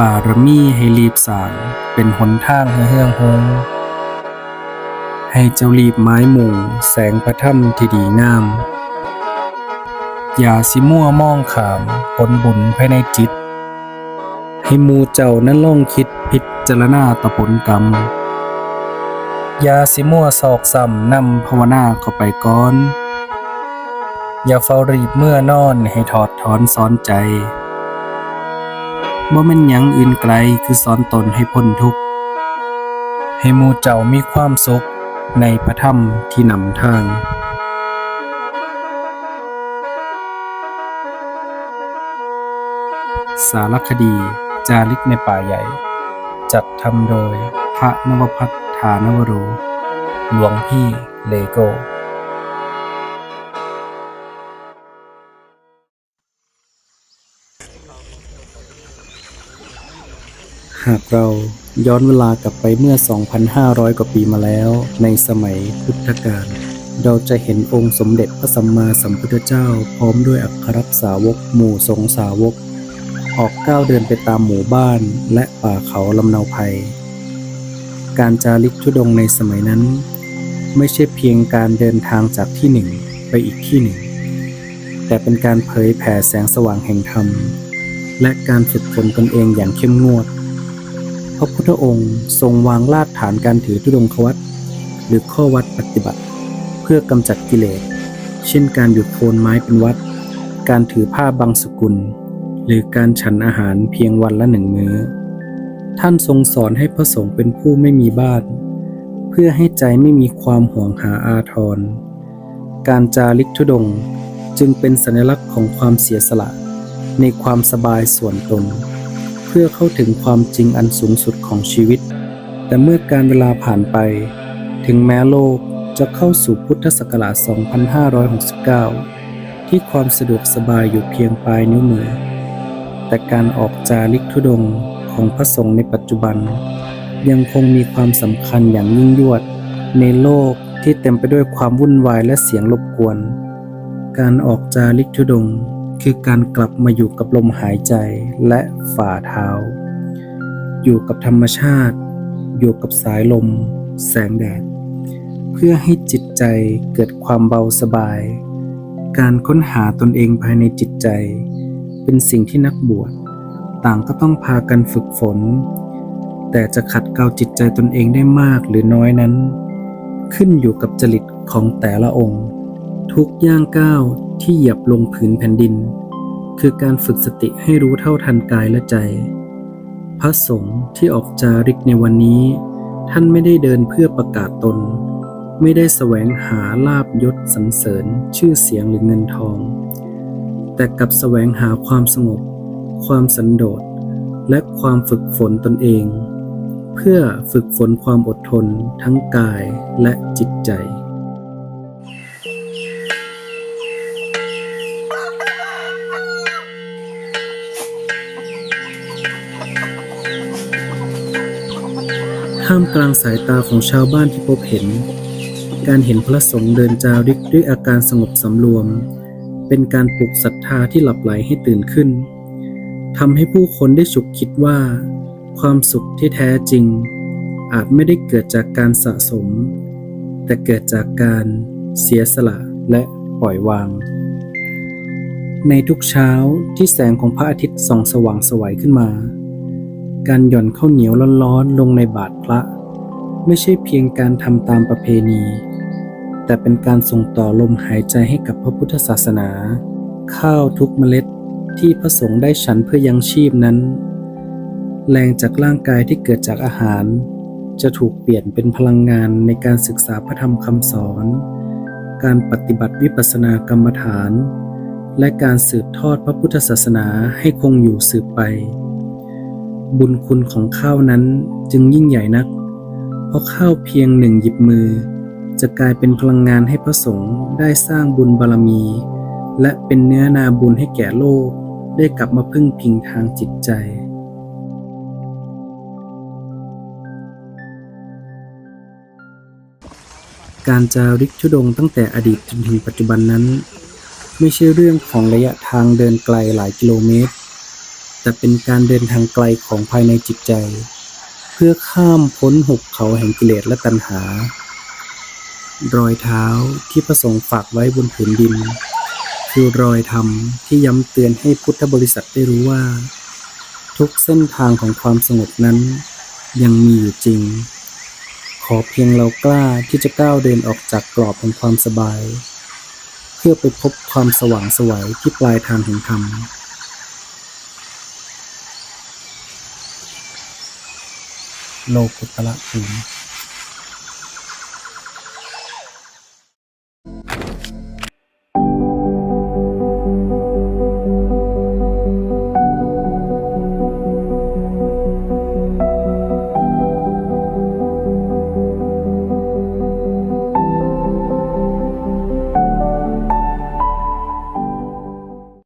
บารมีให้รีบสางเป็นหนทางให้เฮืองฮงให้เจ้ารีบไม้หมู่แสงพระถ้ำที่ดีงาม อย่าสิมั่วมองขามผลบุญภายในจิต ให้มูเจ้านั้นลองคิดพิจารณาต่อผลกรรม อย่าสิมั่วซอกซ้ำนำภาวนาเข้าไปก่อน อย่าเฝ้ารีบเมื่อนอนให้ถอดถอนสอนใจ บ่แม่นหยังอื่นไกลคือสอนตนให้พ้นทุกข์ให้หมู่เจ้ามีความสุขในพระธรรมที่นำทางสารคดี จาริกในป่าใหญ่ จัดทำโดยพระนวพัฒน์ฐานวโร หลวงพี่เลโก้ หากเราย้อนเวลากลับไปเมื่อ 2,500 กว่าปีมาแล้ว ในสมัยพุทธกาลเราจะเห็นองค์สมเด็จพระสัมมาสัมพุทธเจ้า พร้อมด้วยอัครสาวกหมู่สงสาวก ออกก้าวเดินไปตามหมู่บ้านและป่าเขาลำเนาภัย การจาริกธุดงในสมัยนั้น ไม่ใช่เพียงการเดินทางจากที่หนึ่งไปอีกที่หนึ่ง แต่เป็นการเผยแผ่แสงสว่างแห่งธรรม และการฝึกฝนตนเองอย่างเข้มงวด พระพุทธองค์ทรงวางรากฐานการถือธุดงควัตหรือข้อวัดปฏิบัติ เพื่อกำจัดกิเลส เช่นการหยุดโคนไม้เป็นวัด การถือผ้าบางสกุล หรือการฉันอาหารเพียงวันละหนึ่งมื้อ ท่านทรงสอนให้พระสงฆ์เป็นผู้ไม่มีบ้าน เพื่อให้ใจไม่มีความห่วงหาอาทร การจาริกธุดงค์จึงเป็นสัญลักษณ์ของความเสียสละในความสบายส่วนตน พื่อเข้าถึงความจริงอันสูงสุดของชีวิต แต่เมื่อการเวลาผ่านไป ถึงแม้โลกจะเข้าสู่พุทธศักราช 2569 ที่ความสะดวกสบายอยู่เพียงปลายนิ้วมือ แต่การออกจาริกธุดงของพระสงฆ์ในปัจจุบัน ยังคงมีความสำคัญอย่างยิ่งยวด ในโลกที่เต็มไปด้วยความวุ่นวายและเสียงรบกวน การออกจาริกธุดงค์ คือการกลับมาอยู่กับลมหายใจและฝ่าเท้า อยู่กับธรรมชาติ อยู่กับสายลม แสงแดด เพื่อให้จิตใจเกิดความเบาสบาย การค้นหาตนเองภายในจิตใจ เป็นสิ่งที่นักบวชต่างก็ต้องพากันฝึกฝน แต่จะขัดเกลาจิตใจตนเองได้มากหรือน้อยนั้น ขึ้นอยู่กับจริตของแต่ละองค์ ทุกย่างก้าว ที่เหยียบลงผืนแผ่นดิน คือการฝึกสติให้รู้เท่าทันกายและใจ พระสงฆ์ที่ออกจาริกในวันนี้ ท่านไม่ได้เดินเพื่อประกาศตน ไม่ได้แสวงหาลาบยศสรรเสริญชื่อเสียงหรือเงินทอง แต่กลับแสวงหาความสงบ ความสันโดษและความฝึกฝนตนเอง เพื่อฝึกฝนความอดทนทั้งกายและจิตใจ ท่ามกลางสายตาของชาวบ้านที่พบเห็น การเห็นพระสงฆ์เดินจาริกด้วยอาการสงบสำรวม เป็นการปลุกศรัทธาที่หลับไหลให้ตื่นขึ้นทำให้ผู้คนได้ฉุกคิดว่า ความสุขที่แท้จริง อาจไม่ได้เกิดจากการสะสม แต่เกิดจากการเสียสละและปล่อยวาง ในทุกเช้าที่แสงของพระอาทิตย์ส่องสว่างสวัยขึ้นมา การหย่อนข้าวเหนียวร้อนๆลงในบาตรพระ ไม่ใช่เพียงการทำตามประเพณี แต่เป็นการส่งต่อลมหายใจให้กับพระพุทธศาสนา ข้าวทุกเมล็ดที่พระสงฆ์ได้ฉันเพื่อยังชีพนั้น แรงจากร่างกายที่เกิดจากอาหาร จะถูกเปลี่ยนเป็นพลังงานในการศึกษาพระธรรมคำสอน การปฏิบัติวิปัสสนากรรมฐาน และการสืบทอดพระพุทธศาสนาให้คงอยู่สืบไป บุญคุณของข้าวนั้นจึงยิ่งใหญ่นัก เพราะข้าวเพียงหนึ่งหยิบมือ จะกลายเป็นพลังงานให้พระสงฆ์ได้สร้างบุญบารมี และเป็นเนื้อนาบุญให้แก่โลกได้กลับมาพึ่งพิงทางจิตใจการจาริกธุดงตั้งแต่อดีตจนถึงปัจจุบันนั้น ไม่ใช่เรื่องของระยะทางเดินไกลหลายกิโลเมตร แต่เป็นการเดินทางไกลของภายในจิตใจ เพื่อข้ามพ้นหุบเขาแห่งกิเลสและตัณหา รอยเท้าที่พระสงฆ์ฝากไว้บนผืนดิน คือรอยธรรมที่ย้ำเตือนให้พุทธบริษัทได้รู้ว่า ทุกเส้นทางของความสงบนั้น ยังมีอยู่จริง ขอเพียงเรากล้าที่จะก้าวเดินออกจากกรอบแห่งความสบาย เพื่อไปพบความสว่างไสวัยที่ปลายทางแห่งธรรม โลกุตละภูมิ